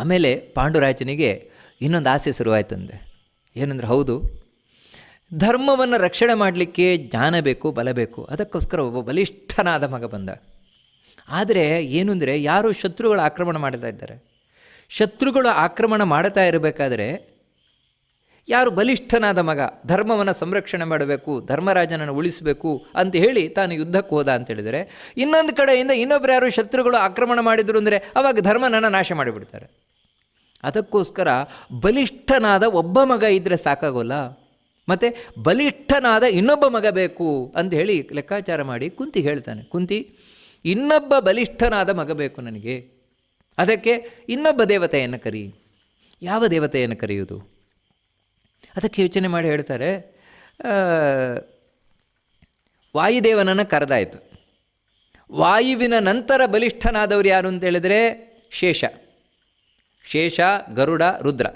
ಆಮೇಲೆ ಪಾಂಡುರಾಜನಿಗೆ ಇನ್ನೊಂದು ಆಸೆ ಶುರುವಾಯ್ತಂದೆ ಏನಂದ್ರೆ ಹೌದು, ಧರ್ಮವನ್ನು ರಕ್ಷಣೆ ಮಾಡಲಿಕ್ಕೆ ಜ್ಞಾನ ಬೇಕು, ಬಲ ಬೇಕು, ಅದಕ್ಕೋಸ್ಕರ ಒಬ್ಬ ಬಲಿಷ್ಠನಾದ ಮಗ ಬಂದ. ಆದರೆ ಏನು ಅಂದರೆ ಯಾರು ಶತ್ರುಗಳು ಆಕ್ರಮಣ ಮಾಡ್ತಾ ಇದ್ದಾರೆ. ಶತ್ರುಗಳು ಆಕ್ರಮಣ ಮಾಡ್ತಾ ಇರಬೇಕಾದ್ರೆ ಯಾರು ಬಲಿಷ್ಠನಾದ ಮಗ, ಧರ್ಮವನ್ನು ಸಂರಕ್ಷಣೆ ಮಾಡಬೇಕು, ಧರ್ಮರಾಜನನ್ನು ಉಳಿಸಬೇಕು ಅಂತ ಹೇಳಿ ತಾನು ಯುದ್ಧಕ್ಕೆ ಹೋದ ಅಂತ ಹೇಳಿದರೆ, ಇನ್ನೊಂದು ಕಡೆಯಿಂದ ಇನ್ನೊಬ್ಬರು ಯಾರು ಶತ್ರುಗಳು ಆಕ್ರಮಣ ಮಾಡಿದರು ಅಂದರೆ ಅವಾಗ ಧರ್ಮನನ್ನು ನಾಶ ಮಾಡಿಬಿಡ್ತಾರೆ. ಅದಕ್ಕೋಸ್ಕರ ಬಲಿಷ್ಠನಾದ ಒಬ್ಬ ಮಗ ಇದ್ದರೆ ಸಾಕಾಗೋಲ್ಲ. ಮತ್ತು ಬಲಿಷ್ಠನಾದ ಇನ್ನೊಬ್ಬ ಮಗ ಬೇಕು ಅಂತ ಹೇಳಿ ಲೆಕ್ಕಾಚಾರ ಮಾಡಿ ಕುಂತಿ ಹೇಳ್ತಾನೆ. ಕುಂತಿ, ಇನ್ನೊಬ್ಬ ಬಲಿಷ್ಠನಾದ ಮಗ ಬೇಕು ನನಗೆ. ಅದಕ್ಕೆ ಇನ್ನೊಬ್ಬ ದೇವತೆಯನ್ನು ಕರಿ. ಯಾವ ದೇವತೆಯನ್ನು ಕರೆಯುವುದು? ಅದಕ್ಕೆ ಯೋಚನೆ ಮಾಡಿ ಹೇಳ್ತಾರೆ ವಾಯುದೇವನನ್ನು ಕರೆದಾಯಿತು. ವಾಯುವಿನ ನಂತರ ಬಲಿಷ್ಠನಾದವರು ಯಾರು ಅಂತ ಹೇಳಿದರೆ ಶೇಷ. ಶೇಷ, ಗರುಡ, ರುದ್ರ.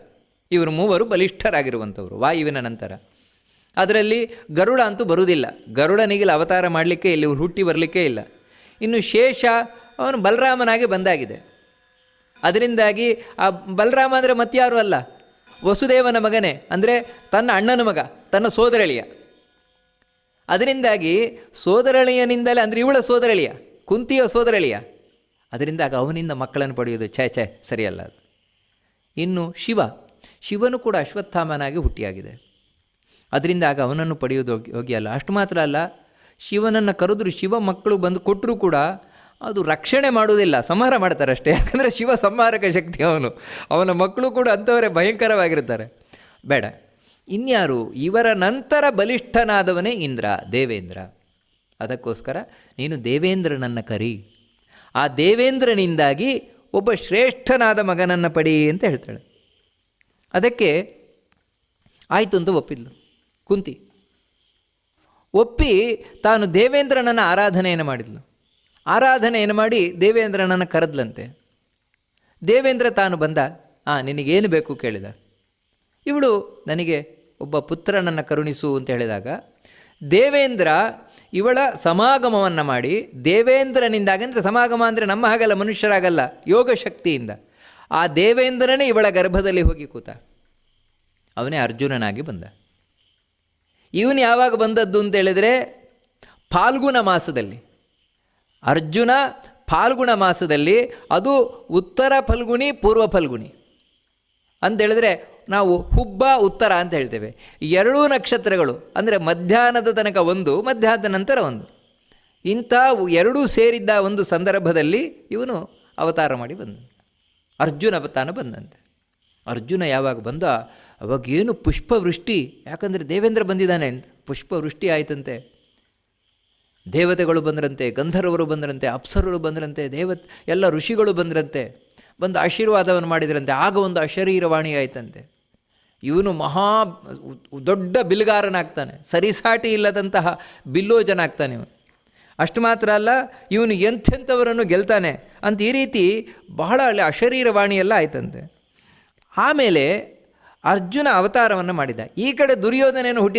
ಇವರು ಮೂವರು ಬಲಿಷ್ಠರಾಗಿರುವಂಥವ್ರು, ವಾಯುವಿನ ನಂತರ. ಅದರಲ್ಲಿ ಗರುಡ ಅಂತೂ ಬರುವುದಿಲ್ಲ. ಗರುಡನಿಗೆ ಅವತಾರ ಮಾಡಲಿಕ್ಕೆ ಇಲ್ಲಿ ಇವರು ಹುಟ್ಟಿ ಬರಲಿಕ್ಕೆ ಇಲ್ಲ. ಇನ್ನು ಶೇಷ, ಅವನು ಬಲರಾಮನಾಗಿ ಬಂದಾಗಿದೆ. ಅದರಿಂದಾಗಿ ಆ ಬಲರಾಮ ಅಂದರೆ ಮತ್ತಾರು ಅಲ್ಲ? ವಸುದೇವನ ಮಗನೇ, ಅಂದರೆ ತನ್ನ ಅಣ್ಣನ ಮಗ, ತನ್ನ ಸೋದರಳಿಯ. ಅದರಿಂದಾಗಿ ಸೋದರಳಿಯನಿಂದಲೇ, ಅಂದರೆ ಇವಳ ಸೋದರಳಿಯ, ಕುಂತಿಯ ಸೋದರಳಿಯ. ಅದರಿಂದಾಗ ಅವನಿಂದ ಮಕ್ಕಳನ್ನು ಪಡೆಯುವುದು ಛೇ ಛೇ, ಸರಿಯಲ್ಲ ಅದು. ಇನ್ನು ಶಿವ, ಶಿವನು ಕೂಡ ಅಶ್ವತ್ಥಾಮನಾಗಿ ಹುಟ್ಟಿಯಾಗಿದೆ. ಅದರಿಂದಾಗ ಅವನನ್ನು ಪಡೆಯುವುದು ಹೋಗಿ ಯೋಗ್ಯ ಅಲ್ಲ ಅಷ್ಟು ಮಾತ್ರ ಅಲ್ಲ, ಶಿವನನ್ನು ಕರೆದ್ರು ಶಿವ ಮಕ್ಕಳು ಬಂದು ಕೊಟ್ಟರೂ ಕೂಡ ಅದು ರಕ್ಷಣೆ ಮಾಡುವುದಿಲ್ಲ, ಸಂಹಾರ ಮಾಡ್ತಾರೆ ಅಷ್ಟೇ. ಯಾಕಂದರೆ ಶಿವ ಸಂಹಾರಕ ಶಕ್ತಿ ಅವನು. ಅವನ ಮಕ್ಕಳು ಕೂಡ ಅಂಥವರೇ, ಭಯಂಕರವಾಗಿರ್ತಾರೆ. ಬೇಡ. ಇನ್ಯಾರು, ಇವರ ನಂತರ ಬಲಿಷ್ಠನಾದವನೇ ಇಂದ್ರ, ದೇವೇಂದ್ರ. ಅದಕ್ಕೋಸ್ಕರ ನೀನು ದೇವೇಂದ್ರನನ್ನು ಕರಿ. ಆ ದೇವೇಂದ್ರನಿಂದಾಗಿ ಒಬ್ಬ ಶ್ರೇಷ್ಠನಾದ ಮಗನನ್ನು ಪಡಿ ಅಂತ ಹೇಳ್ತಾಳೆ. ಅದಕ್ಕೆ ಆಯಿತು ಅಂತ ಒಪ್ಪಿದ್ಲು. ಕುಂತಿ. ಒಪ್ಪಿ ತಾನು ದೇವೇಂದ್ರನನ್ನು ಆರಾಧನೆಯನ್ನು ಮಾಡಿದ್ಲು. ಆರಾಧನೆಯನ್ನು ಮಾಡಿ ದೇವೇಂದ್ರನನ್ನು ಕರೆದ್ಲಂತೆ. ದೇವೇಂದ್ರ ತಾನು ಬಂದ, ಆ, ನಿನಗೇನು ಬೇಕು? ಕೇಳಿದ. ಇವಳು ನನಗೆ ಒಬ್ಬ ಪುತ್ರನನ್ನು ಕರುಣಿಸು ಅಂತ ಹೇಳಿದಾಗ, ದೇವೇಂದ್ರ ಇವಳ ಸಮಾಗಮವನ್ನು ಮಾಡಿ ದೇವೇಂದ್ರನಿಂದಾಗಿ, ಅಂದರೆ ಸಮಾಗಮ ಅಂದರೆ ನಮ್ಮ ಹಾಗಲ್ಲ, ಮನುಷ್ಯರಾಗಲ್ಲ, ಯೋಗ ಶಕ್ತಿಯಿಂದ. ಆ ದೇವೇಂದ್ರನೇ ಇವಳ ಗರ್ಭದಲ್ಲಿ ಹೋಗಿ ಕೂತ. ಅವನೇ ಅರ್ಜುನನಾಗಿ ಬಂದ. ಇವನು ಯಾವಾಗ ಬಂದದ್ದು ಅಂತೇಳಿದರೆ ಫಾಲ್ಗುಣ ಮಾಸದಲ್ಲಿ. ಅರ್ಜುನ ಫಾಲ್ಗುಣ ಮಾಸದಲ್ಲಿ, ಅದು ಉತ್ತರ ಫಲ್ಗುಣಿ, ಪೂರ್ವ ಫಲ್ಗುಣಿ. ಅಂತ ಹೇಳಿದ್ರೆ ನಾವು ಹುಬ್ಬ ಉತ್ತರ ಅಂತ ಹೇಳ್ತೇವೆ. ಎರಡೂ ನಕ್ಷತ್ರಗಳು, ಅಂದರೆ ಮಧ್ಯಾಹ್ನದ ತನಕ ಒಂದು, ಮಧ್ಯಾಹ್ನದ ನಂತರ ಒಂದು. ಇಂಥ ಎರಡೂ ಸೇರಿದ್ದ ಒಂದು ಸಂದರ್ಭದಲ್ಲಿ ಇವನು ಅವತಾರ ಮಾಡಿ ಬಂದ, ಅರ್ಜುನ ಅವತಾರ ಬಂದಂತೆ. ಅರ್ಜುನ ಯಾವಾಗ ಬಂದ ಅವಾಗೇನು ಪುಷ್ಪವೃಷ್ಟಿ, ಯಾಕಂದರೆ ದೇವೇಂದ್ರ ಬಂದಿದ್ದಾನೆ ಅಂತ. ಪುಷ್ಪವೃಷ್ಟಿ ಆಯಿತಂತೆ. ದೇವತೆಗಳು ಬಂದರಂತೆ, ಗಂಧರ್ವರು ಬಂದರಂತೆ, ಅಪ್ಸರರು ಬಂದರಂತೆ ದೇವ ಎಲ್ಲ ಋಷಿಗಳು ಬಂದರಂತೆ. ಬಂದು ಆಶೀರ್ವಾದವನ್ನು ಮಾಡಿದರಂತೆ. ಆಗ ಒಂದು ಅಶರೀರವಾಣಿ ಆಯ್ತಂತೆ. ಇವನು ಮಹಾ ದೊಡ್ಡ ಬಿಲ್ಗಾರನಾಗ್ತಾನೆ. ಸರಿಸಾಟಿ ಇಲ್ಲದಂತಹ ಬಿಲ್ಲೋಜನಾಗ್ತಾನೆ ಇವನು. ಅಷ್ಟು ಮಾತ್ರ ಅಲ್ಲ, ಇವನು ಎಂಥೆಂಥವರನ್ನು ಗೆಲ್ತಾನೆ ಅಂತ ಈ ರೀತಿ ಬಹಳ ಅಲ್ಲಿ ಅಶರೀರವಾಣಿ ಎಲ್ಲ ಆಯ್ತಂತೆ. ಆಮೇಲೆ ಅರ್ಜುನ ಅವತಾರವನ್ನು ಮಾಡಿದ. ಈ ಕಡೆ ದುರ್ಯೋಧನೇನು ಹುಟ್ಟಿ